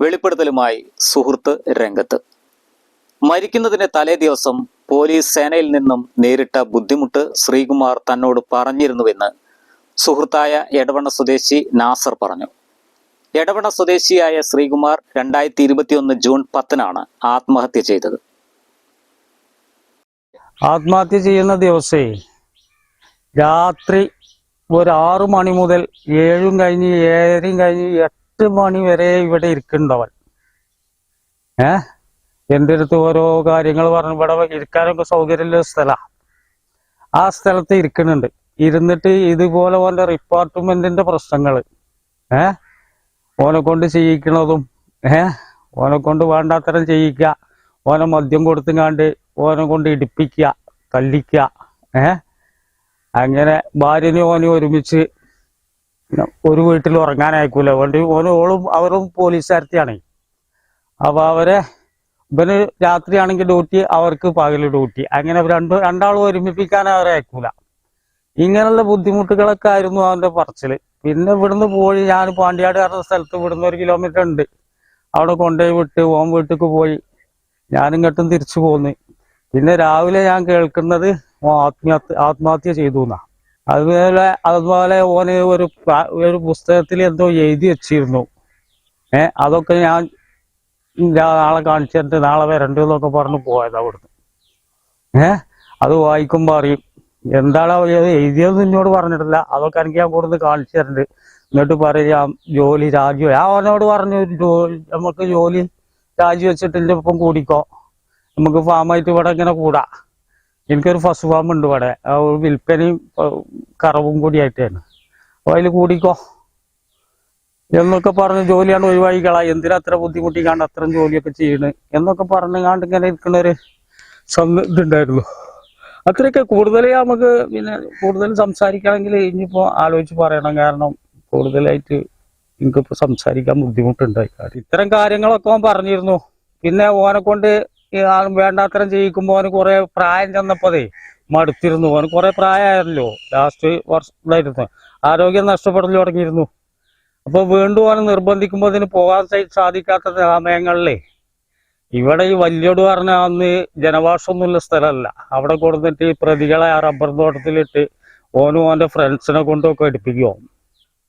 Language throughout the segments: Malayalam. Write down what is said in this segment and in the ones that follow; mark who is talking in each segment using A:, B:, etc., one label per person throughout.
A: വെളിപ്പെടുത്തലുമായി സുഹൃത്ത് രംഗത്ത്. മരിക്കുന്നതിന് തലേ ദിവസം പോലീസ് സേനയിൽ നിന്നും നേരിട്ട ബുദ്ധിമുട്ട് ശ്രീകുമാർ തന്നോട് പറഞ്ഞിരുന്നുവെന്ന് സുഹൃത്തായ എടവണ്ണ സ്വദേശി നാസർ പറഞ്ഞു. എടവണ്ണ സ്വദേശിയായ ശ്രീകുമാർ രണ്ടായിരത്തി ഇരുപത്തിയൊന്ന് ജൂൺ പത്തിനാണ് ആത്മഹത്യ ചെയ്തത്.
B: ആത്മഹത്യ ചെയ്യുന്ന ദിവസേ രാത്രി ഒരു ആറു മണി മുതൽ ഏഴും കഴിഞ്ഞ് ഏഴരയും കഴിഞ്ഞ് എട്ട് മണി വരെ ഇവിടെ ഇരിക്കുന്നുണ്ടവൻ ഏ? എന്റെ അടുത്ത് ഓരോ കാര്യങ്ങൾ പറഞ്ഞു. ഇവിടെ ഇരിക്കാനൊക്കെ സൗകര്യമുള്ള സ്ഥലമാണ് ആ സ്ഥലത്ത് ഇരിക്കുന്നുണ്ട്. ഇരുന്നിട്ട് ഇതുപോലെ ഓന്റെ റിപ്പാർട്ട്മെന്റിന്റെ പ്രശ്നങ്ങൾ ഏ? ഓനെ കൊണ്ട് ചെയ്യിക്കണതും ഏ? ഓനെ കൊണ്ട് വേണ്ടാത്തരം ചെയ്യിക്കുക. ഓനെ മദ്യം കൊടുത്തുങ്ങാണ്ട് ഓനെ കൊണ്ട് ഇടിപ്പിക്കുക തല്ലിക്കുക ഏ? അങ്ങനെ ഭാര്യനും ഓനെ ഒരുമിച്ച് ഒരു വീട്ടിൽ ഉറങ്ങാനായിക്കൂല. അതുകൊണ്ട് ഓന് ഓളും അവരും പോലീസുകാരത്തിയാണ്. അപ്പൊ അവരെ ഇവന് രാത്രിയാണെങ്കിൽ ഡ്യൂട്ടി അവർക്ക് പകൽ ഡ്യൂട്ടി. അങ്ങനെ രണ്ട് രണ്ടാളും ഒരുമിപ്പിക്കാൻ അവരെ അയക്കൂല. ഇങ്ങനെയുള്ള ബുദ്ധിമുട്ടുകളൊക്കെ ആയിരുന്നു അവന്റെ പറച്ചിൽ പിന്നെ ഇവിടുന്ന് പോയി ഞാൻ പാണ്ടിയാട് പറഞ്ഞ സ്ഥലത്ത് ഇവിടുന്ന് ഒരു കിലോമീറ്റർ ഉണ്ട്. അവിടെ കൊണ്ടുപോയി വിട്ട് ഓൻ വീട്ടിക്ക് പോയി. ഞാനിങ്ങോട്ടും തിരിച്ചു പോന്ന്. പിന്നെ രാവിലെ ഞാൻ കേൾക്കുന്നത് ആത്മഹത്യ ആത്മഹത്യ ചെയ്തു എന്നാ. അതുപോലെ അതുപോലെ ഓന് ഒരു ഒരു പുസ്തകത്തിൽ എന്തോ എഴുതി വെച്ചിരുന്നു. ഏ അതൊക്കെ ഞാൻ നാളെ കാണിച്ചിട്ട് നാളെ വരണ്ടു എന്നൊക്കെ പറഞ്ഞു പോയത് അവിടുന്ന്. ഏ അത് വായിക്കുമ്പോ അറിയും. എന്താണ് എഴുതിയതെന്ന് എന്നോട് പറഞ്ഞിട്ടില്ല. അതൊക്കെ എനിക്ക് ഞാൻ കൊടുത്ത് കാണിച്ചു തരുന്നുണ്ട് എന്നിട്ട് പറയാം ജോലി രാജി ഞാൻ അവനോട് പറഞ്ഞു ജോലി നമുക്ക് ജോലി രാജി വെച്ചിട്ട് എന്റെ ഒപ്പം കൂടിക്കോ. നമുക്ക് ഫാമായിട്ട് ഇവിടെ ഇങ്ങനെ കൂടാ. എനിക്കൊരു ഫസ്റ്റ് ഫാം ഉണ്ട് ഇവിടെ. വിൽപ്പനയും കറവും കൂടി ആയിട്ടാണ്. അപ്പൊ അതിൽ കൂടിക്കോ? എന്നൊക്കെ പറഞ്ഞ് ജോലിയാണ് ഒഴിവാക്കിക്കളാ എന്തിനാ അത്ര ബുദ്ധിമുട്ടിക്കാണ്ട് അത്രയും ജോലിയൊക്കെ ചെയ്യണ്? എന്നൊക്കെ പറഞ്ഞുകാണ്ട് ഇങ്ങനെ ഇരിക്കുന്ന ഒരു ഇതുണ്ടായിരുന്നു. അത്രയൊക്കെ കൂടുതൽ നമുക്ക് പിന്നെ കൂടുതൽ സംസാരിക്കണമെങ്കിൽ ഇനിയിപ്പോ ആലോചിച്ച് പറയണം. കാരണം കൂടുതലായിട്ട് എനിക്കിപ്പോ സംസാരിക്കാൻ ബുദ്ധിമുട്ടുണ്ടായി. ഇത്തരം കാര്യങ്ങളൊക്കെ അവൻ പറഞ്ഞിരുന്നു. പിന്നെ ഓനെ കൊണ്ട് വേണ്ടാത്തരം ചെയ്യിക്കുമ്പോ അവന് കുറെ പ്രായം ചെന്നപ്പോഴേ മടുത്തിരുന്നു. അവന് കുറെ പ്രായമായല്ലോ ലാസ്റ്റ് വർഷം ഇതായിരുന്നു. ആരോഗ്യം നഷ്ടപ്പെടൽ തുടങ്ങിയിരുന്നു. അപ്പൊ വീണ്ടും അവനെ നിർബന്ധിക്കുമ്പോ അതിന് പോകാൻ സാധിക്കാത്ത സമയങ്ങളിലേ ഇവിടെ ഈ വല്യോട് പറഞ്ഞ അന്ന് ജനവാസമൊന്നുമില്ല സ്ഥലമല്ല. അവിടെ കൊടുത്തിട്ട് ഈ പ്രതികളെ ആ റബ്ബർ തോട്ടത്തിലിട്ട് ഓനും ഓന്റെ ഫ്രണ്ട്സിനെ കൊണ്ടൊക്കെ എടുപ്പിക്കുമോ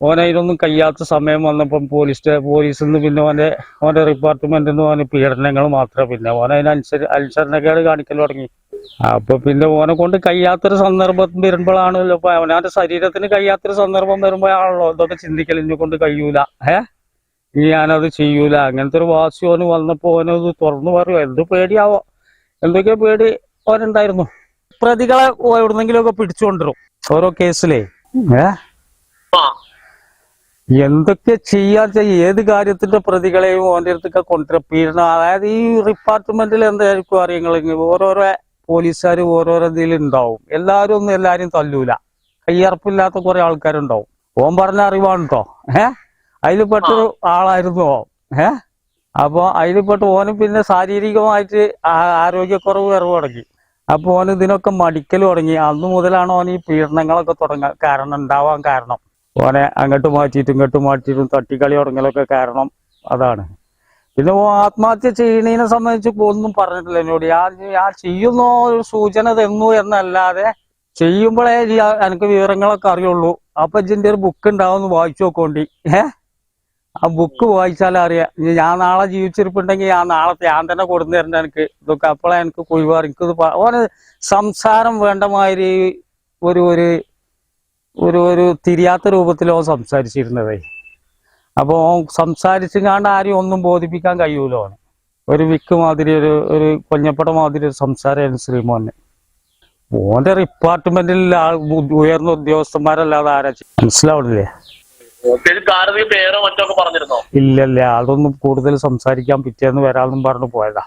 B: ഓൻ ഇതൊന്നും കഴിയാത്ത സമയം വന്നപ്പം പോലീസ് പോലീസിൽ നിന്ന് പിന്നെ ഓന്റെ ഓന്റെ റിപ്പാർട്ട്മെന്റിൽ നിന്ന് ഓന് പീഡനങ്ങൾ മാത്രമേ പിന്നെ ഓൻ അതിനനുസരി അനുസരണക്കേട് കാണിക്കൽ തുടങ്ങി. അപ്പൊ പിന്നെ ഓനെ കൊണ്ട് കഴിയാത്തൊരു സന്ദർഭം വരുമ്പോഴാണല്ലോ ഇപ്പൊ അവനാന്റെ ശരീരത്തിന് കഴിയാത്തൊരു സന്ദർഭം വരുമ്പോഴാണല്ലോ ഇതൊക്കെ ചിന്തിക്കൽ. ഇന്നെ കൊണ്ട് കഴിയൂല. ഏ? ഇനി ഞാനത് ചെയ്യൂല. അങ്ങനത്തെ ഒരു വാസി ഓന് വന്നപ്പോ ഓനത് തുറന്നു പറയോ എന്ത് പേടിയാവോ? എന്തൊക്കെയോ പേടി ഓനുണ്ടായിരുന്നു. പ്രതികളെ എവിടുന്നെങ്കിലും ഒക്കെ പിടിച്ചുകൊണ്ടിരും ഓരോ കേസിലേ ഏ? എന്തൊക്കെ ചെയ്യാൻ ചെയ്യും? ഏത് കാര്യത്തിന്റെ പ്രതികളെയും ഓന്റെ അടുത്തൊക്കെ കൊണ്ടുവരും. പീഡനം അതായത് ഈ ഡിപ്പാർട്ട്മെന്റിൽ എന്തായിരിക്കും അറിയങ്ങൾ ഓരോരോ പോലീസുകാർ ഓരോരോ ഇതിൽ ഉണ്ടാവും. എല്ലാവരും ഒന്നും എല്ലാവരും തല്ലൂല. കയ്യറപ്പില്ലാത്ത കുറെ ആൾക്കാരുണ്ടാവും. ഓൻ പറഞ്ഞ അറിവാണ് കേട്ടോ ഏഹ് അതിൽ പെട്ടൊരു ആളായിരുന്നു ഓൻ. ഏഹ് അപ്പൊ അതിൽ പെട്ട് ഓന് പിന്നെ ശാരീരികമായിട്ട് ആരോഗ്യക്കുറവ് വരവ് തുടങ്ങി. അപ്പൊ ഓൻ ഇതിനൊക്കെ മടിക്കൽ തുടങ്ങി. അന്ന് മുതലാണ് ഓൻ ഈ പീഡനങ്ങളൊക്കെ തുടങ്ങാൻ കാരണം ഉണ്ടാവാൻ കാരണം. ഓനെ അങ്ങോട്ട് മാറ്റിയിട്ടും ഇങ്ങോട്ട് മാറ്റിയിട്ടും തട്ടിക്കളി തുടങ്ങലൊക്കെ കാരണം അതാണ്. പിന്നെ ആത്മഹത്യ ചെയ്യണതിനെ സംബന്ധിച്ച് ഒന്നും പറഞ്ഞിട്ടില്ല എന്നോട്. ഞാൻ ഞാൻ ചെയ്യുന്ന ഒരു സൂചന തന്നു എന്നല്ലാതെ ചെയ്യുമ്പോഴേ എനിക്ക് വിവരങ്ങളൊക്കെ അറിയുള്ളൂ. അപ്പൊ ഇതിന്റെ ഒരു ബുക്ക് ഉണ്ടാവും വായിച്ചു നോക്കോണ്ടി. ആ ബുക്ക് വായിച്ചാലേ അറിയാം. ഞാൻ നാളെ ജീവിച്ചിരിപ്പുണ്ടെങ്കിൽ ഞാൻ നാളെ ഞാൻ തന്നെ കൊടുന്നു തരണ്ട എനിക്ക് ഇതൊക്കെ അപ്പോഴാണ് എനിക്ക് കുഴിവാർ ഓന് സംസാരം വേണ്ട മാതിരി ഒരു ഒരു ഒരു ഒരു തിരിയാത്ത രൂപത്തിൽ ഓൻ സംസാരിച്ചിരുന്നതേ. അപ്പോൾ ഓൻ സംസാരിച്ചുകാണ്ട് ആരെയും ഒന്നും ബോധിപ്പിക്കാൻ കഴിയൂലോ ഓന് ഒരു വിക്ക് മാതിരി ഒരു ഒരു കൊഞ്ഞപ്പട മാതിരി ഒരു സംസാരമായിരുന്നു ശ്രീമോന്. ഓന്റെ ഡിപ്പാർട്ട്മെന്റിൽ ആൾ ഉയർന്ന ഉദ്യോഗസ്ഥന്മാരല്ലാതെ ആരാ മനസ്സിലാവണില്ലേ? ഇല്ലല്ല അതൊന്നും കൂടുതൽ സംസാരിക്കാൻ പിറ്റേന്ന് വരാമെന്നും പറഞ്ഞു പോയതാ.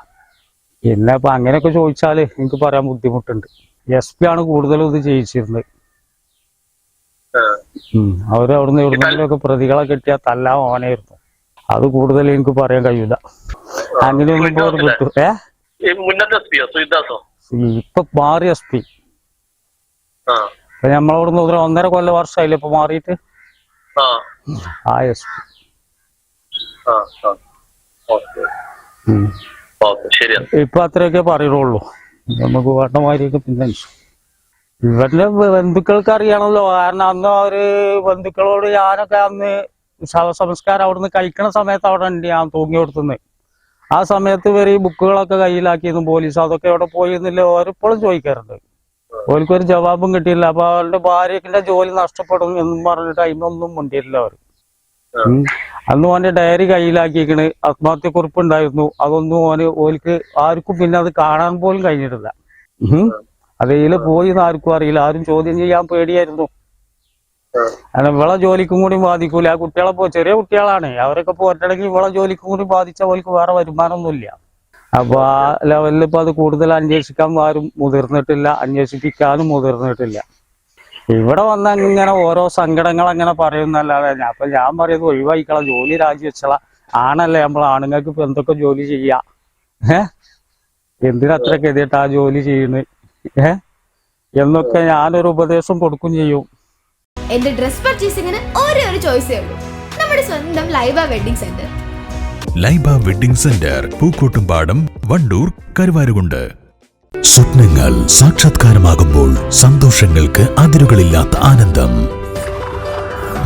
B: പിന്നെ അപ്പൊ അങ്ങനെയൊക്കെ ചോദിച്ചാൽ എനിക്ക് പറയാൻ ബുദ്ധിമുട്ടുണ്ട്. എസ് പി ആണ് കൂടുതലും ഇത് ചെയ്യിച്ചിരുന്നത്. അവർ അവിടുന്ന് എവിടുന്നെങ്കിലും ഒക്കെ പ്രതികളെ കിട്ടിയാൽ തല്ലാ ഓനായിരുന്നു. അത് കൂടുതൽ എനിക്ക് പറയാൻ കഴിയൂല. അങ്ങനെയൊന്നും ഏ?
C: സുയിദാസോ
B: ഇപ്പൊ മാറി എസ് പി. നമ്മളവിടുന്ന് ഒരു ഒന്നര കൊല്ലം വർഷമായില്ലേ ഇപ്പൊ മാറിയിട്ട്?
C: ആ.
B: S P. ഇപ്പൊ അത്രയൊക്കെ പറയുള്ളൂ. നമുക്ക് വേണ്ട മാതിരിയൊക്കെ പിന്നെ ഇവരുടെ ബന്ധുക്കൾക്ക് അറിയണമല്ലോ കാരണം അന്ന് അവർ ബന്ധുക്കളോട് ഞാനൊക്കെ അന്ന് ശവസംസ്കാരം അവിടുന്ന് കഴിക്കണ സമയത്ത് അവിടെ ഉണ്ട് ഞാൻ തൂങ്ങി കൊടുത്തുന്നത് ആ സമയത്ത് ഇവർ ഈ ബുക്കുകളൊക്കെ കയ്യിലാക്കിയിരുന്നു പോലീസ്. അതൊക്കെ എവിടെ പോയി എന്നില്ല. ഓരിപ്പോഴും ചോദിക്കാറുണ്ട്. ഓർക്കൊരു ജവാബും കിട്ടിയില്ല. അപ്പൊ അവരുടെ ഭാര്യക്കിന്റെ ജോലി നഷ്ടപ്പെടും എന്നും പറഞ്ഞിട്ട് അതിനൊന്നും മുണ്ടിയില്ല അവർ അന്ന് ഓന്റെ ഡയറി കയ്യിലാക്കിക്കണ് ആത്മഹത്യക്കുറിപ്പ് ഉണ്ടായിരുന്നു അതൊന്നും ഓന് ഓൽക്ക് ആർക്കും പിന്നെ അത് കാണാൻ പോലും കഴിഞ്ഞിട്ടില്ല. അതേൽ പോയി ആർക്കും അറിയില്ല. ആരും ചോദ്യം ചെയ്യാൻ പേടിയായിരുന്നു. കാരണം ഇവളെ ജോലിക്കും കൂടി ബാധിക്കൂല. ആ കുട്ടികളെ പോ ചെറിയ കുട്ടികളാണ്. അവരൊക്കെ പോരണമെങ്കിൽ ഇവളെ ജോലിക്കും കൂടി ബാധിച്ച ഓൽക്ക് വേറെ വരുമാനമൊന്നുമില്ല. അപ്പൊ ആ ലെവലിൽ ഇപ്പൊ അത് കൂടുതൽ അന്വേഷിക്കാൻ ആരും മുതിർന്നിട്ടില്ല. അന്വേഷിപ്പിക്കാനും മുതിർന്നിട്ടില്ല. ഇവിടെ വന്ന ഇങ്ങനെ ഓരോ സങ്കടങ്ങൾ അങ്ങനെ പറയുന്നല്ലാതെ അപ്പൊ ഞാൻ പറയുന്നത് ഒഴിവായിക്കളാം. ജോലി രാജിവെച്ചള ആണല്ലേ നമ്മൾ ആണുങ്ങൾക്ക് ഇപ്പൊ എന്തൊക്കെ ജോലി ചെയ്യാ? ഏ? എന്തിനത്ര ഗതിയിട്ട് ആ ജോലി ചെയ്യുന്നത്? ഏ? എന്നൊക്കെ ഞാനൊരു ഉപദേശം കൊടുക്കും ചെയ്യും.
D: എന്റെ ഡ്രസ് പർച്ചേസിംഗിന് ഒരേ ഒരു ചോയ്സേ ഉള്ളൂ. നമ്മുടെ സ്വന്തം Laiba wedding centre
E: Laiba wedding centre Pookkottumpadam Wandoor Karuvarakundu. സ്വപ്നങ്ങൾ സാക്ഷാത്കാരമാകുമ്പോൾ സന്തോഷങ്ങൾക്ക് അതിരുകളില്ലാത്ത ആനന്ദം.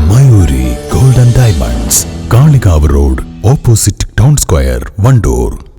E: Mayuri golden diamonds Kalikavu road opposite town square Wandoor.